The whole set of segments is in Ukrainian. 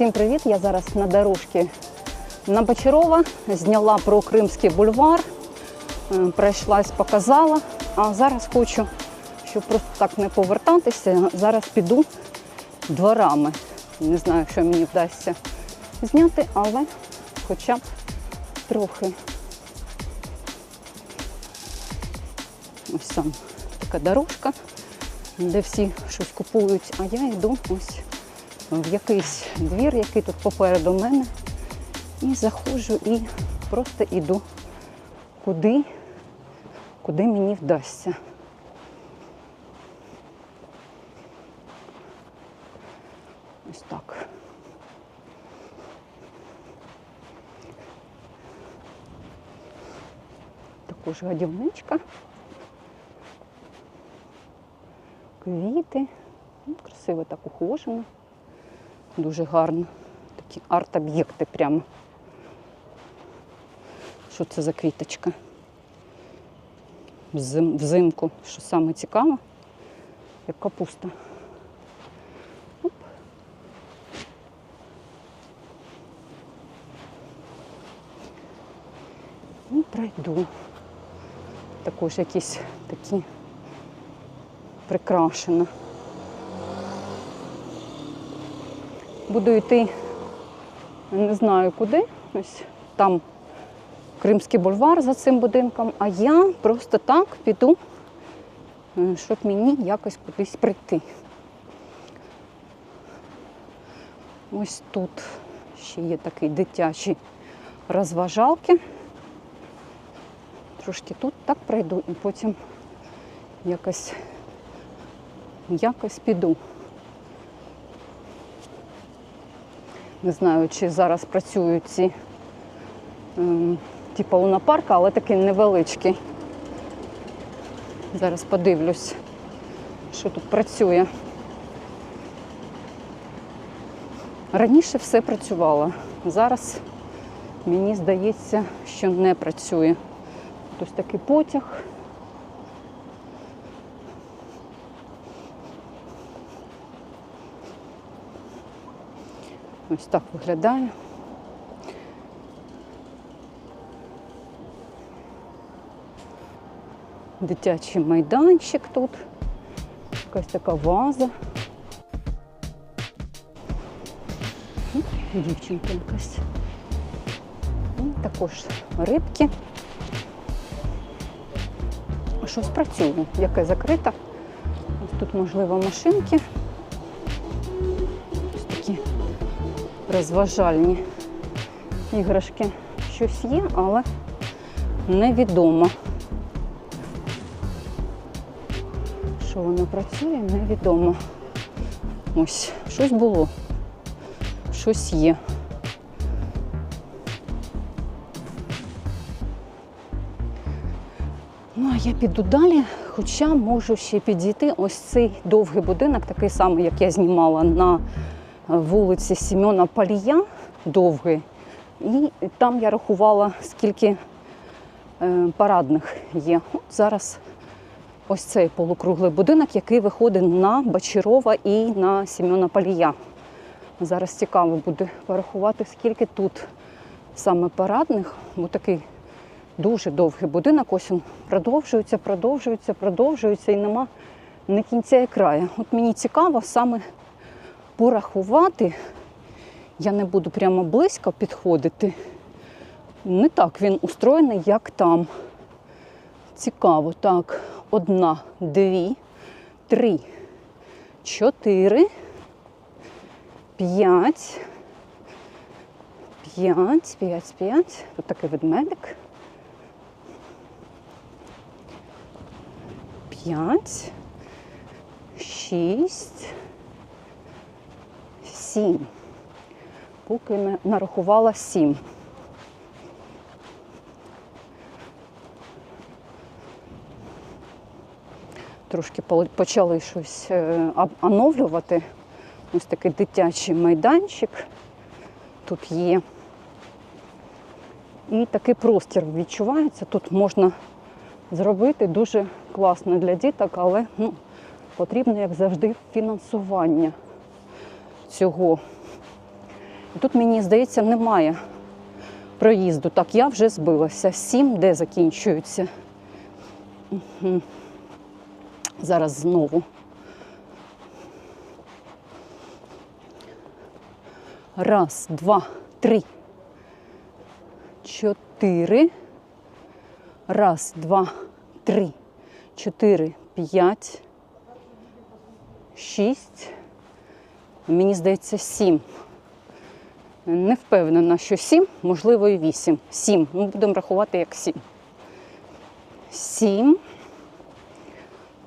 Всім привіт! Я зараз на дорожці на Бочарова. Зняла про Кримський бульвар, е, пройшлась, показала. А зараз хочу, щоб просто так не повертатися. Зараз піду дворами. Не знаю, що мені вдасться зняти, але хоча б трохи. Ось там така дорожка, де всі щось купують, а я йду ось в якийсь двір, який тут попереду мене. І заходжу і просто йду куди, куди мені вдасться. Ось так. Також гадівничка. Квіти. Ну, Красиво так ухожено. Дуже гарно. Такі арт-об'єкти прямо. Що це за квіточка? Взим- Взимку, що саме цікаво, як капуста. Оп. І пройду. Також якісь такі прикрашено. Буду йти не знаю куди. Ось там Кримський бульвар за цим будинком, а я просто так піду, е, щоб мені якось кудись прийти. Ось тут ще є такий дитячий розважалки. Трошки тут так пройду і потім якось, якось піду. Не знаю, чи зараз працюють ці ем, типу лунопарка, але такий невеличкий. Зараз подивлюсь, що тут працює. Раніше все працювало. Зараз мені здається, що не працює. Ось такий потяг. Ось так виглядає. Дитячий майданчик тут. Якась така ваза. Дівчинка якась. Також рибки. Щось працює, яке закрите. Ось тут, можливо, машинки. Розважальні іграшки. Щось є, але невідомо. Що воно працює, невідомо. Ось, щось було, щось є. Ну, а я піду далі, хоча можу ще підійти. Ось цей довгий будинок, такий самий, як я знімала на вулиці Сімена Палія, довгий. І там я рахувала, скільки е, парадних є. От зараз ось цей полукруглий будинок, який виходить на Бачарова і на Сімена Палія. Зараз цікаво буде порахувати, скільки тут саме парадних, бо такий дуже довгий будинок. Ось він продовжується, продовжується, продовжується і нема ні кінця і краю. От мені цікаво саме порахувати. Я не буду прямо близько підходити. Не так він устроєний, як там. Цікаво. Так, одна, дві, три, чотири, п'ять. П'ять, п'ять, п'ять. Тут такий ведмедик. П'ять, шість, сім. Поки не нарахувала сім. Трошки почали щось е, оновлювати. Ось такий дитячий майданчик тут є. І такий простір відчувається. Тут можна зробити дуже класно для діток, але ну, потрібно, як завжди, фінансування цього. І тут, мені здається, немає проїзду. Так, я вже збилася. Сім, де закінчується. Зараз знову. Раз, два, три, чотири. Раз, два, три, чотири, п'ять, шість. Мені здається, сім. Не впевнена, що сім, можливо, і вісім. Сім. Ми будемо рахувати як сім. Сім.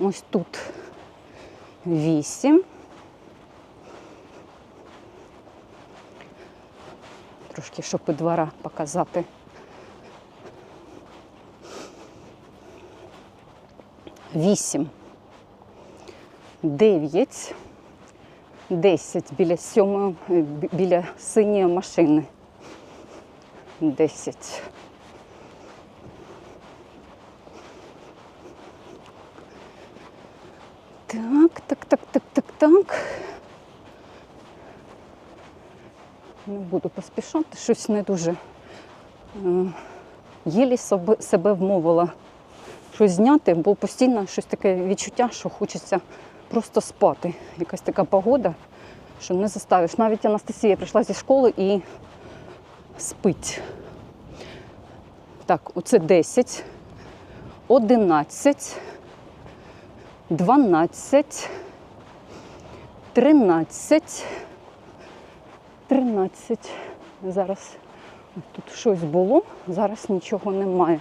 Ось тут вісім. Трошки, щоб і двора показати. Вісім. Дев'ять. Десять біля сьомої, е, біля синьої машини. Десять. Так, так, так, так, так, так. Не буду поспішати, щось не дуже. е, Єлі себе вмовила щось зняти, бо постійно щось таке відчуття, що хочеться просто спати. Якась така погода, що не заставиш. Навіть Анастасія прийшла зі школи і спить. Так, оце 10, 11, 12, 13, 13. Зараз тут щось було, зараз нічого немає.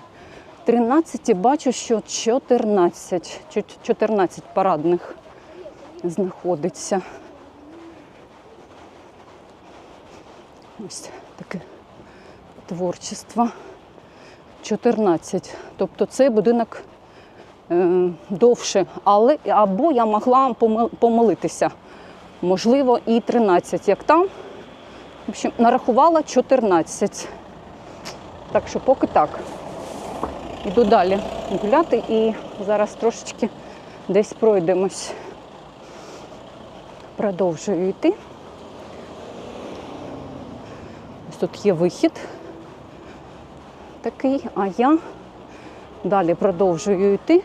13 і бачу, що 14, 14 парадних знаходиться. Ось таке творчество. 14. Тобто цей будинок е, довше, але або я могла помилитися. Можливо, і 13, як там. В общем, нарахувала 14. Так що поки так. Іду далі гуляти і зараз трошечки десь пройдемось. Продовжую йти. Ось тут є вихід такий, а я далі продовжую йти.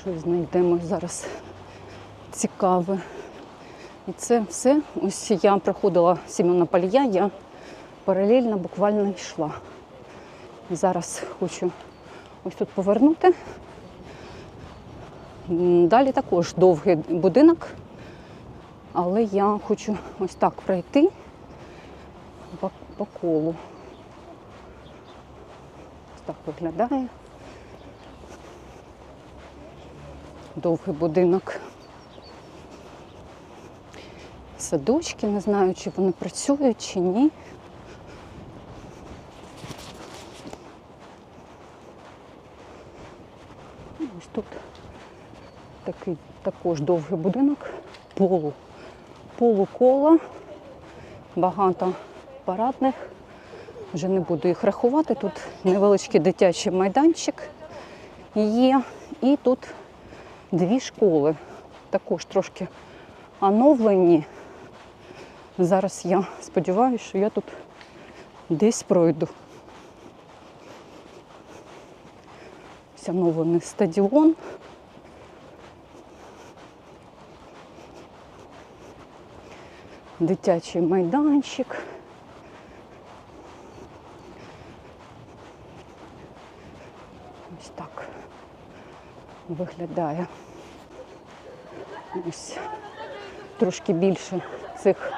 Щось знайдемо зараз цікаве. І це все. Ось я проходила Сімона Палія, я паралельно буквально йшла. Зараз хочу ось тут повернути. Далі також довгий будинок, але я хочу ось так пройти по, по колу. Ось так виглядає. Довгий будинок. Садочки, не знаю, чи вони працюють, чи ні. Ось тут такий також довгий будинок, полу, полукола, багато парадних. Вже не буду їх рахувати. Тут невеличкий дитячий майданчик є. І тут дві школи. Також трошки оновлені. Зараз я сподіваюся, що я тут десь пройду. Ось оновлений стадіон. Дитячий майданчик. Ось так виглядає. Ось трошки більше цих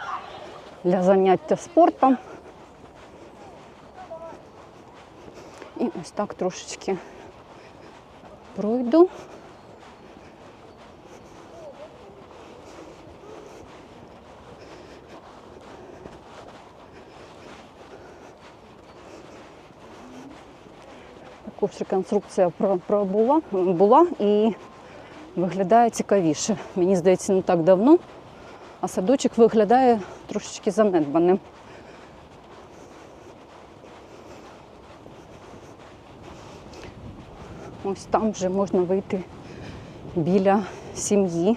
для заняття спортом. І ось так трошечки пройду. Також реконструкція пробула була і виглядає цікавіше. Мені здається, не так давно, а садочок виглядає трошечки занедбаним. ось там вже можна вийти біля сім'ї.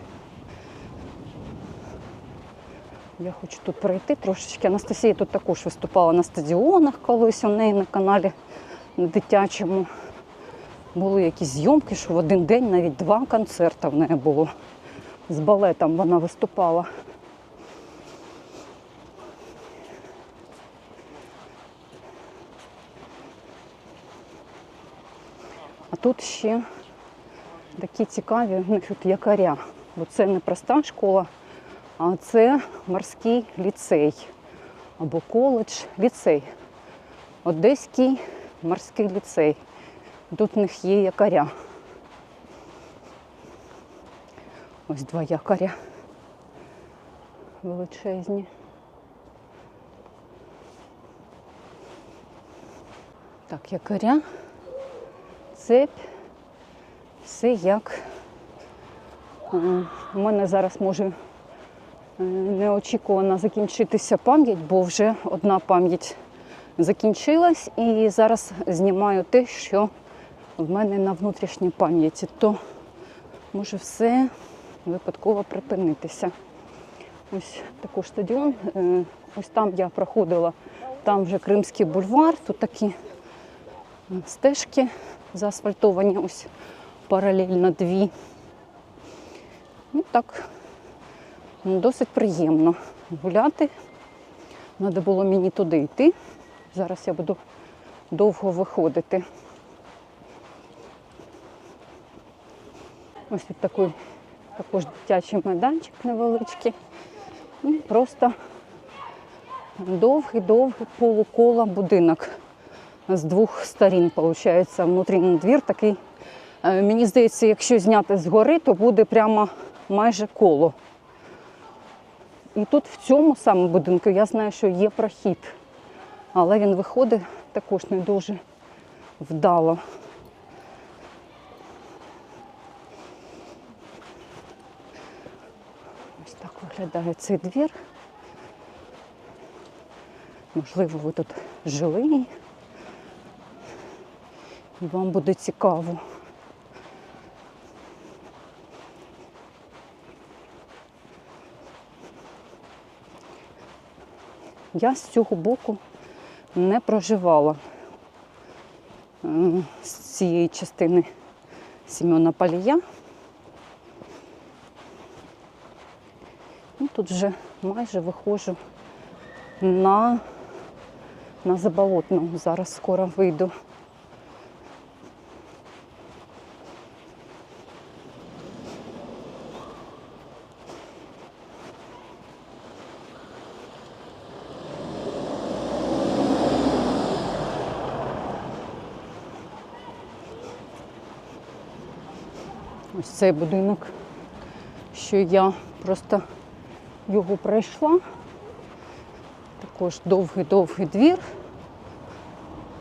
Я хочу тут пройти трошечки. Анастасія тут також виступала на стадіонах колись у неї на каналі на дитячому. Були якісь зйомки, що в один день навіть два концерти в неї було. З балетом вона виступала. А тут ще такі цікаві них тут якаря. Бо це не проста школа, а це морський ліцей або коледж ліцей. Одеський морський ліцей. Тут в них є якоря. Ось два якоря величезні. Так, якоря, цепь, все як. Е, У мене зараз може е, неочікувано закінчитися пам'ять, бо вже одна пам'ять закінчилась, і зараз знімаю те, що в мене на внутрішній пам'яті, то може все випадково припинитися. Ось такий стадіон. Е, Ось там я проходила, там вже Кримський бульвар, тут такі стежки заасфальтовані, ось паралельно дві. Ну так, досить приємно гуляти. Треба було мені туди йти. Зараз я буду довго виходити. Ось тут такий також дитячий майданчик невеличкий. І просто довгий-довгий полукола будинок з двох сторін, виходить, внутрішній двір такий. Е, Мені здається, якщо зняти згори, то буде прямо майже коло. І тут в цьому самому будинку я знаю, що є прохід, але він виходить також не дуже вдало. Ось так виглядає цей двір. Можливо, ви тут жили. І вам буде цікаво. Я з цього боку не проживала з цієї частини Сімена Палія. І тут вже майже виходжу на, на заболотну. Зараз скоро вийду. Ось цей будинок, що я просто його пройшла. Також довгий-довгий двір,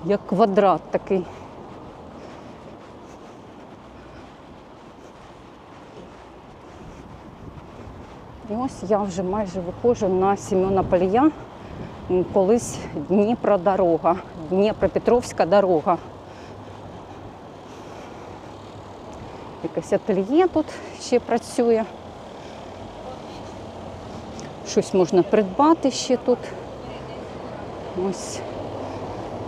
як квадрат такий. І ось я вже майже виходжу на Сімена Палія. Колись Дніпро-дорога, Дніпропетровська дорога. Якесь ательє тут ще працює. Щось можна придбати ще тут. Ось.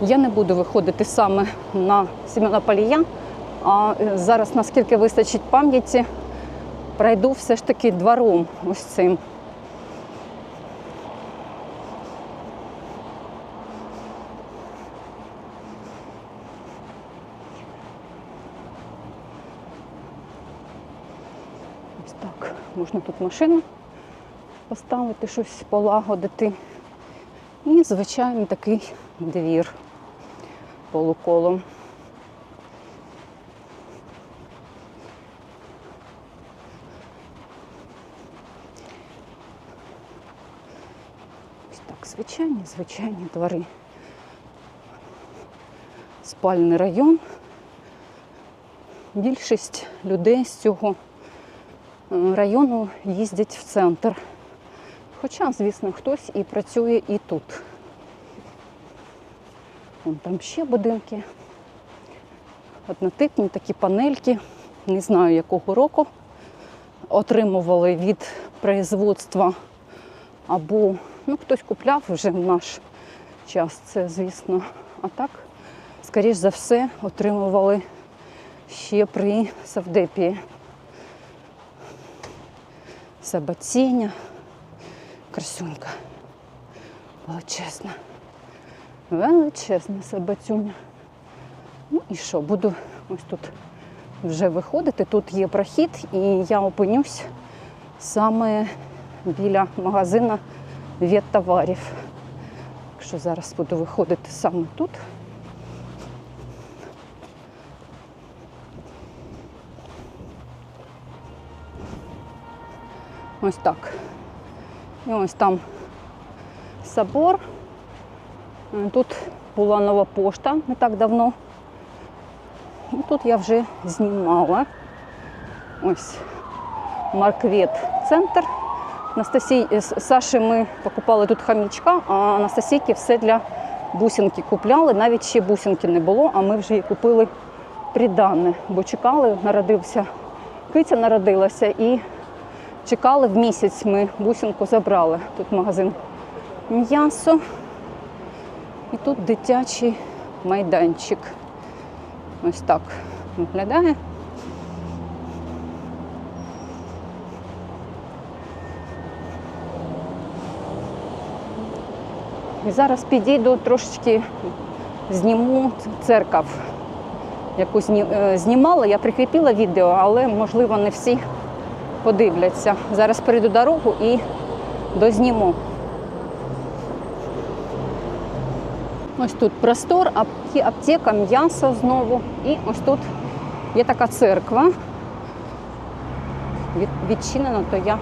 Я не буду виходити саме на Сімена Палія, а е, зараз, наскільки вистачить пам'яті, пройду все ж таки двором ось цим. Ось так. Можна тут машину поставити, щось полагодити. І звичайний такий двір полуколом. Ось так, звичайні, звичайні двори. Спальний район. Більшість людей з цього району їздять в центр. Хоча, звісно, хтось і працює і тут. Вон там ще будинки. однотипні такі панельки, не знаю якого року. Отримували від производства або ну, хтось купляв вже в наш час, це звісно. А так, скоріш за все, отримували ще при Савдепії. Сабаціня, красунька. Величезна. Величезна сабацюня. Ну і що, буду ось тут вже виходити. Тут є прохід, і я опинюсь саме біля магазина веттоварів. Так що зараз буду виходити саме тут. Ось так. І ось там собор. Тут була нова пошта не так давно. І тут я вже знімала. Ось Марквет центр. Анастасій, Саші ми покупали тут хамічка, а Анастасійки все для бусинки купляли. Навіть ще бусинки не було, а ми вже її купили придане, бо чекали, народився. Киця народилася і чекали в місяць. Ми бусинку забрали. Тут магазин м'ясо. І тут дитячий майданчик. Ось так виглядає. І зараз підійду трошечки зніму церкав. Яку зні- е, знімала, я прикріпила відео, але можливо не всі подивляться. Зараз перейду дорогу і дозніму. Ось тут простор, аптека, м'ясо знову. І ось тут є така церква. Від- Відчинена, то я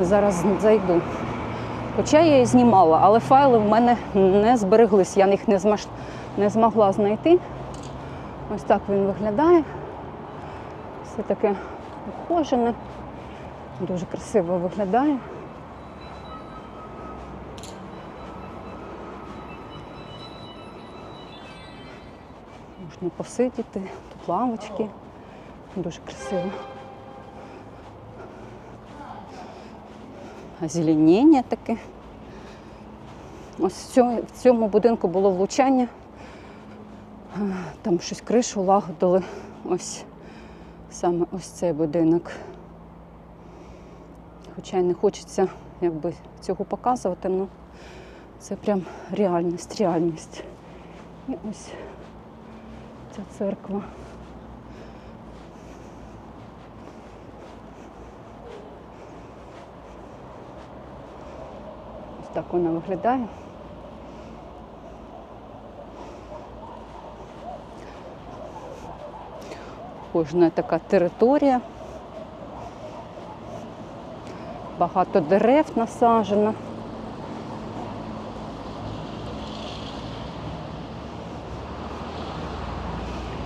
зараз зайду. Хоча я її знімала, але файли в мене не збереглись, я їх не, змаш... не змогла знайти. Ось так він виглядає. Все таке ухожене, дуже красиво виглядає. Можна посидіти, тут лавочки. Дуже красиво. Озеленіння таке. Ось в цьому, будинку було влучання. Там щось кришу лагодили. Ось саме ось цей будинок. Хоча й не хочеться якби, цього показувати, але це прям реальність, реальність. І ось ця церква. Ось так вона виглядає. Кожна така територія. Багато дерев насаджено.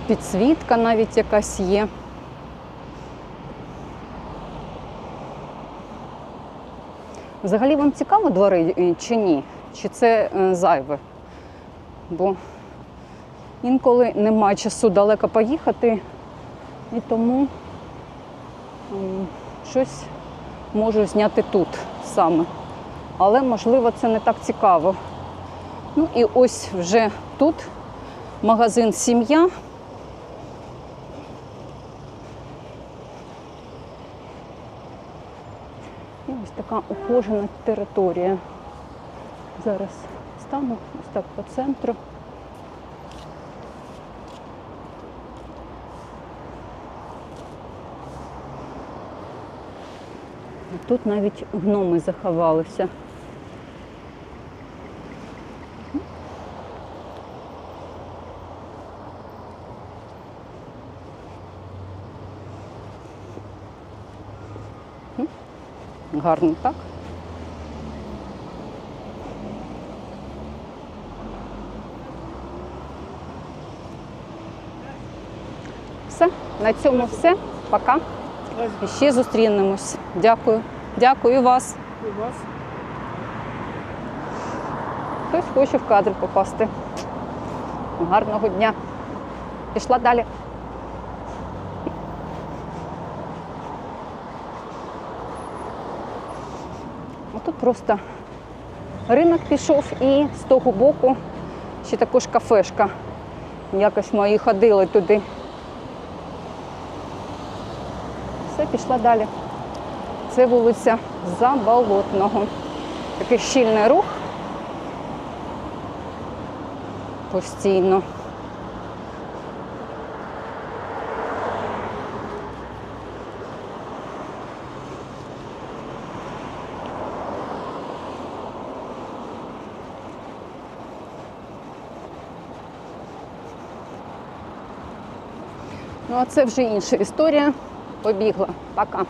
Підсвітка навіть якась є. Взагалі вам цікаво двори е, чи ні? Чи це е, зайве? Бо інколи немає часу далеко поїхати, і тому щось можу зняти тут саме. Але можливо це не так цікаво. Ну і ось вже тут магазин Сім'я. І ось така ухожена територія. Зараз стану ось так по центру. Тут навіть гноми заховалися. Гарно, так? Все, на цьому все. Пока. І ще зустрінемось. Дякую. Дякую вас. І вас. Хтось хоче в кадр попасти. Гарного дня. Пішла далі. Тут просто ринок пішов і з того боку ще також кафешка. Якось мої ходили туди. Пішла далі. Це вулиця Заболотного. Такий щільний рух. Постійно. Ну, а це вже інша історія. Побігла. Пока.